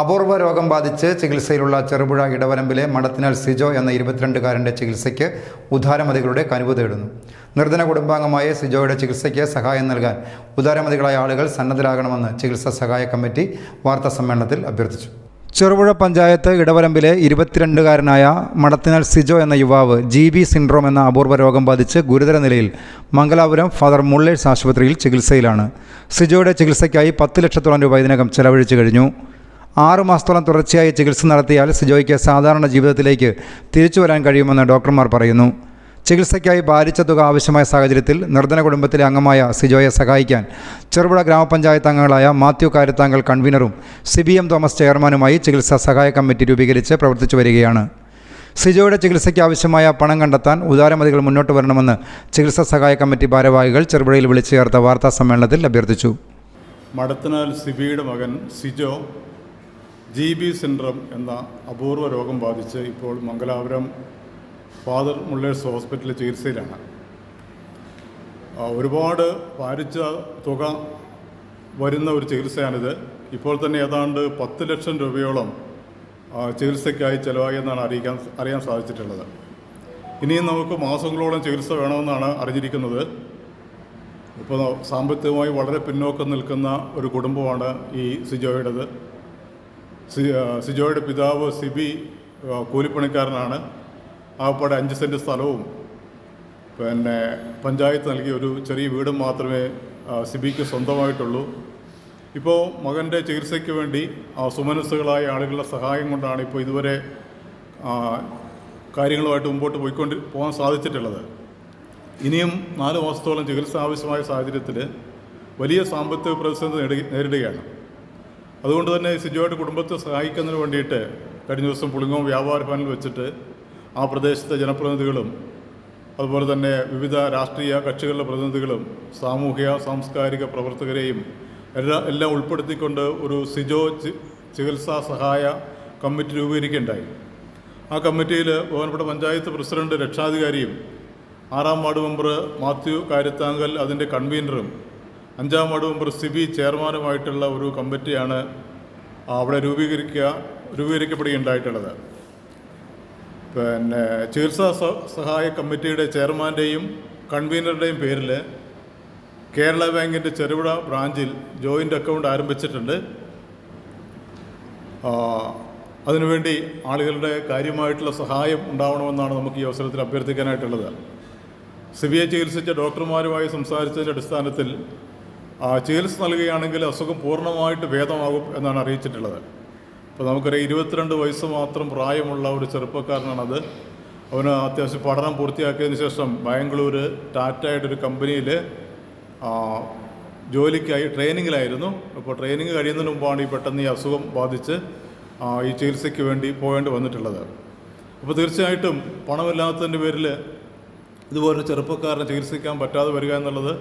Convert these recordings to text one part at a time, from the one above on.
അപൂർവ രോഗം ബാധിച്ച് ചികിത്സയിലുള്ള ചെറുപുഴ ഇടവരമ്പിലെ മടത്തിനാൽ സിജോ എന്ന ഇരുപത്തിരണ്ടുകാരന്റെ ചികിത്സയ്ക്ക് ഉദാരമതികളുടെ കനിവ് തേടുന്നു. നിർധന കുടുംബാംഗമായ സിജോയുടെ ചികിത്സയ്ക്ക് സഹായം നൽകാൻ ഉദാരമതികളായ ആളുകൾ സന്നദ്ധരാകണമെന്ന് ചികിത്സാ സഹായ കമ്മിറ്റി വാർത്താ സമ്മേളനത്തിൽ അഭ്യർത്ഥിച്ചു. ചെറുപുഴ പഞ്ചായത്ത് ഇടവരമ്പിലെ ഇരുപത്തിരണ്ടുകാരനായ മടത്തിനാൽ സിജോ എന്ന യുവാവ് ജി ബി സിൻഡ്രോം എന്ന അപൂർവ രോഗം ബാധിച്ച് ഗുരുതര നിലയിൽ മംഗലാപുരം ഫാദർ മുള്ളേഴ്സ് ആശുപത്രിയിൽ ചികിത്സയിലാണ്. സിജോയുടെ ചികിത്സയ്ക്കായി പത്ത് ലക്ഷത്തോളം രൂപ ഇതിനകം ചെലവഴിച്ചു കഴിഞ്ഞു. ആറു മാസത്തോളം തുടർച്ചയായി ചികിത്സ നടത്തിയാൽ സിജോയ്ക്ക് സാധാരണ ജീവിതത്തിലേക്ക് തിരിച്ചു വരാൻ കഴിയുമെന്ന് ഡോക്ടർമാർ പറയുന്നു. ചികിത്സയ്ക്കായി ഭാരിച്ച തുക ആവശ്യമായ സാഹചര്യത്തിൽ നിർധന കുടുംബത്തിലെ അംഗമായ സിജോയെ സഹായിക്കാൻ ചെറുപുഴ ഗ്രാമപഞ്ചായത്ത് അംഗങ്ങളായ മാത്യു കാരത്താങ്കൽ കൺവീനറും സി ബി എം തോമസ് ചെയർമാനുമായി ചികിത്സാ സഹായ കമ്മിറ്റി രൂപീകരിച്ച് പ്രവർത്തിച്ചു വരികയാണ്. സിജോയുടെ ചികിത്സയ്ക്ക് ആവശ്യമായ പണം കണ്ടെത്താൻ ഉദാരമതികൾ മുന്നോട്ട് വരണമെന്ന് ചികിത്സാ സഹായ കമ്മിറ്റി ഭാരവാഹികൾ ചെറുപുഴയിൽ വിളിച്ചു ചേർത്ത വാർത്താ സമ്മേളനത്തിൽ അഭ്യർത്ഥിച്ചു. മടത്തനാൽ സിബിയുടെ മകൻ സിജോ ജി ബി സിൻഡ്രം എന്ന അപൂർവ രോഗം ബാധിച്ച് ഇപ്പോൾ മംഗലാപുരം ഫാദർ മുള്ളേഴ്സ് ഹോസ്പിറ്റലിൽ ചികിത്സയിലാണ്. ഒരുപാട് ഭാരിച്ച തുക വരുന്ന ഒരു ചികിത്സയാണിത്. ഇപ്പോൾ തന്നെ ഏതാണ്ട് പത്ത് ലക്ഷം രൂപയോളം ചികിത്സയ്ക്കായി ചിലവായി എന്നാണ് അറിയിക്കാൻ അറിയാൻ സാധിച്ചിട്ടുള്ളത്. ഇനിയും നമുക്ക് മാസങ്ങളോളം ചികിത്സ വേണമെന്നാണ് അറിഞ്ഞിരിക്കുന്നത്. ഇപ്പോൾ സാമ്പത്തികമായി വളരെ പിന്നോക്കം നിൽക്കുന്ന ഒരു കുടുംബമാണ് ഈ സിജോയുടേത്. സിജോയുടെ പിതാവ് സിബി കൂലിപ്പണിക്കാരനാണ്. ആകപ്പാടെ അഞ്ച് സെന്റ് സ്ഥലവും പിന്നെ പഞ്ചായത്ത് നൽകിയ ഒരു ചെറിയ വീടും മാത്രമേ സിബിക്ക് സ്വന്തമായിട്ടുള്ളൂ. ഇപ്പോൾ മകന്റെ ചികിത്സയ്ക്ക് വേണ്ടി സുമനസ്സുകളായ ആളുകളുടെ സഹായം കൊണ്ടാണ് ഇപ്പോൾ ഇതുവരെ കാര്യങ്ങളുമായിട്ട് മുമ്പോട്ട് പോയിക്കൊണ്ട് പോകാൻ സാധിച്ചിട്ടുള്ളത്. ഇനിയും നാല് മാസത്തോളം ചികിത്സ ആവശ്യമായ സാഹചര്യത്തിൽ വലിയ സാമ്പത്തിക പ്രതിസന്ധി നേരിടുകയാണ്. അതുകൊണ്ട് തന്നെ സിജുവായിട്ട് കുടുംബത്തെ സഹായിക്കുന്നതിന് വേണ്ടിയിട്ട് കഴിഞ്ഞ ദിവസം പുളിങ്ങോം വ്യാപാര ഭവനിൽ വെച്ചിട്ട് ആ പ്രദേശത്തെ ജനപ്രതിനിധികളും അതുപോലെ തന്നെ വിവിധ രാഷ്ട്രീയ കക്ഷികളുടെ പ്രതിനിധികളും സാമൂഹിക സാംസ്കാരിക പ്രവർത്തകരെയും എല്ലാം എല്ലാം ഉൾപ്പെടുത്തിക്കൊണ്ട് ഒരു സിജോ ചികിത്സാ സഹായ കമ്മിറ്റി രൂപീകരിക്കുകയുണ്ടായി. ആ കമ്മിറ്റിയിൽ ബഹുമാനപ്പെട്ട പഞ്ചായത്ത് പ്രസിഡന്റ് രക്ഷാധികാരിയും ആറാം വാർഡ് മെമ്പർ മാത്യു കാര്യത്താങ്കൽ അതിന്റെ കൺവീനറും അഞ്ചാം വാർഡ് മെമ്പർ സിബി ചെയർമാനുമായിട്ടുള്ള ഒരു കമ്മിറ്റിയാണ് അവിടെ രൂപീകരിക്കുക രൂപീകരിക്കപ്പെടുകയുണ്ടായിട്ടുള്ളത്. പിന്നെ ചികിത്സാ സഹായ കമ്മിറ്റിയുടെ ചെയർമാന്റെയും കൺവീനറുടെയും പേരിൽ കേരള ബാങ്കിന്റെ ചെറുപുഴ ബ്രാഞ്ചിൽ ജോയിന്റ് അക്കൗണ്ട് ആരംഭിച്ചിട്ടുണ്ട്. അതിനുവേണ്ടി ആളുകളുടെ കാര്യമായിട്ടുള്ള സഹായം ഉണ്ടാവണമെന്നാണ് നമുക്ക് ഈ അവസരത്തിൽ അഭ്യർത്ഥിക്കാനായിട്ടുള്ളത്. സിവിയെ ചികിത്സിച്ച ഡോക്ടർമാരുമായി സംസാരിച്ചതിന്റെ അടിസ്ഥാനത്തിൽ ചികിത്സ നൽകുകയാണെങ്കിൽ അസുഖം പൂർണമായിട്ട് ഭേദമാകും എന്നാണ് അറിയിച്ചിട്ടുള്ളത്. അപ്പോൾ നമുക്കൊരു ഇരുപത്തിരണ്ട് വയസ്സ് മാത്രം പ്രായമുള്ള ഒരു ചെറുപ്പക്കാരനാണത്. അവന് അത്യാവശ്യം പഠനം പൂർത്തിയാക്കിയതിന് ശേഷം ബാംഗ്ലൂർ ടാറ്റയുടെ ഒരു കമ്പനിയിൽ ജോലിക്കായി ട്രെയിനിങ്ങിലായിരുന്നു. അപ്പോൾ ട്രെയിനിങ് കഴിയുന്നതിന് മുമ്പാണ് ഈ പെട്ടെന്ന് ഈ അസുഖം ബാധിച്ച് ഈ ചികിത്സയ്ക്ക് വേണ്ടി പോകേണ്ടി വന്നിട്ടുള്ളത്. അപ്പോൾ തീർച്ചയായിട്ടും പണമില്ലാത്തതിന്റെ പേരിൽ ഇതുപോലെ ചെറുപ്പക്കാരനെ ചികിത്സിക്കാൻ പറ്റാതെ വരിക എന്നുള്ളത്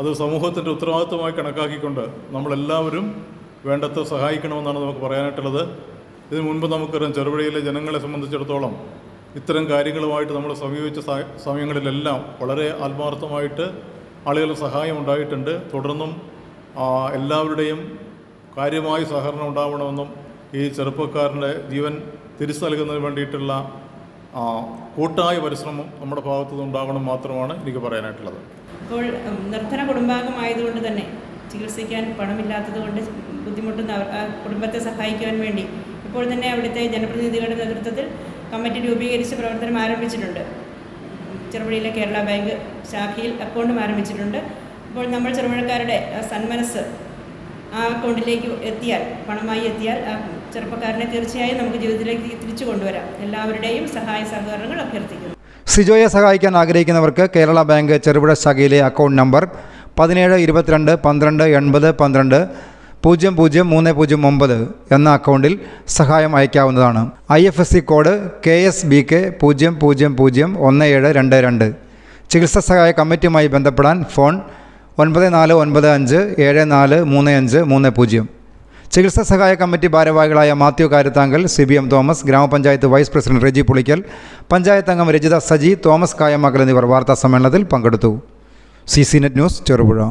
അത് സമൂഹത്തിന്റെ ഉത്തരവാദിത്വമായി കണക്കാക്കിക്കൊണ്ട് നമ്മളെല്ലാവരും വേണ്ടത്ര സഹായിക്കണമെന്നാണ് നമുക്ക് പറയാനായിട്ടുള്ളത്. ഇതിനു മുൻപ് നമുക്കറിയാം ചെറുപുഴയിലെ ജനങ്ങളെ സംബന്ധിച്ചിടത്തോളം ഇത്തരം കാര്യങ്ങളുമായിട്ട് നമ്മൾ സമീപിച്ച സമയങ്ങളിലെല്ലാം വളരെ ആത്മാർത്ഥമായിട്ട് ആളുകളുടെ സഹായം ഉണ്ടായിട്ടുണ്ട്. തുടർന്നും എല്ലാവരുടെയും കാര്യമായി സഹകരണം ഉണ്ടാവണമെന്നും ഈ ചെറുപ്പക്കാരന്റെ ജീവൻ തിരിച്ചു നൽകുന്നതിന് വേണ്ടിയിട്ടുള്ള കൂട്ടായ പരിശ്രമം നമ്മുടെ ഭാഗത്തു നിന്നുണ്ടാവണം മാത്രമാണ് എനിക്ക് പറയാനായിട്ടുള്ളത്. ഇപ്പോൾ നിർധന കുടുംബാംഗമായതുകൊണ്ട് തന്നെ ചികിത്സിക്കാൻ പണമില്ലാത്തത് കൊണ്ട് ബുദ്ധിമുട്ടുന്ന കുടുംബത്തെ സഹായിക്കുവാൻ വേണ്ടി. ഇപ്പോൾ തന്നെ അവിടുത്തെ ജനപ്രതിനിധികളുടെ നേതൃത്വത്തിൽ കമ്മിറ്റി രൂപീകരിച്ച് പ്രവർത്തനം ആരംഭിച്ചിട്ടുണ്ട്. ചെറുപുഴയിലെ കേരള ബാങ്ക് ശാഖയിൽ അക്കൗണ്ടും ആരംഭിച്ചിട്ടുണ്ട്. അപ്പോൾ നമ്മൾ ചെറുപുഴക്കാരുടെ സന്മനസ് ആ അക്കൗണ്ടിലേക്ക് എത്തിയാൽ പണമായി എത്തിയാൽ ആ ചെറുപ്പക്കാരനെ തീർച്ചയായും നമുക്ക് ജീവിതത്തിലേക്ക് തിരിച്ചു കൊണ്ടുവരാം. എല്ലാവരുടെയും സഹായ സഹകരണങ്ങൾ അഭ്യർത്ഥിക്കുന്നു. സിജോയെ സഹായിക്കാൻ ആഗ്രഹിക്കുന്നവർക്ക് കേരള ബാങ്ക് ചെറുപുഴ ശാഖയിലെ അക്കൗണ്ട് നമ്പർ പതിനേഴ് ഇരുപത്തിരണ്ട് പന്ത്രണ്ട് എൺപത് പന്ത്രണ്ട് പൂജ്യം പൂജ്യം മൂന്ന് പൂജ്യം ഒമ്പത് എന്ന അക്കൗണ്ടിൽ സഹായം അയക്കാവുന്നതാണ്. I F S C code K S B K പൂജ്യം പൂജ്യം പൂജ്യം ഒന്ന് ഏഴ് രണ്ട് രണ്ട്. ചികിത്സാ സഹായ കമ്മിറ്റിയുമായി ബന്ധപ്പെടാൻ ഫോൺ ഒൻപത് നാല് ഒൻപത് അഞ്ച് ഏഴ് നാല് മൂന്ന് അഞ്ച് മൂന്ന് പൂജ്യം. ചികിത്സാ സഹായ കമ്മിറ്റി ഭാരവാഹികളായ Mathew Karathangal C B M Thomas ഗ്രാമപഞ്ചായത്ത് വൈസ് പ്രസിഡന്റ് റെജി പുളിക്കൽ പഞ്ചായത്ത് അംഗം രജിത സജി തോമസ് കായമാക്കൽ എന്നിവർ വാർത്താ സമ്മേളനത്തിൽ പങ്കെടുത്തു. C C net news Cherupuzha.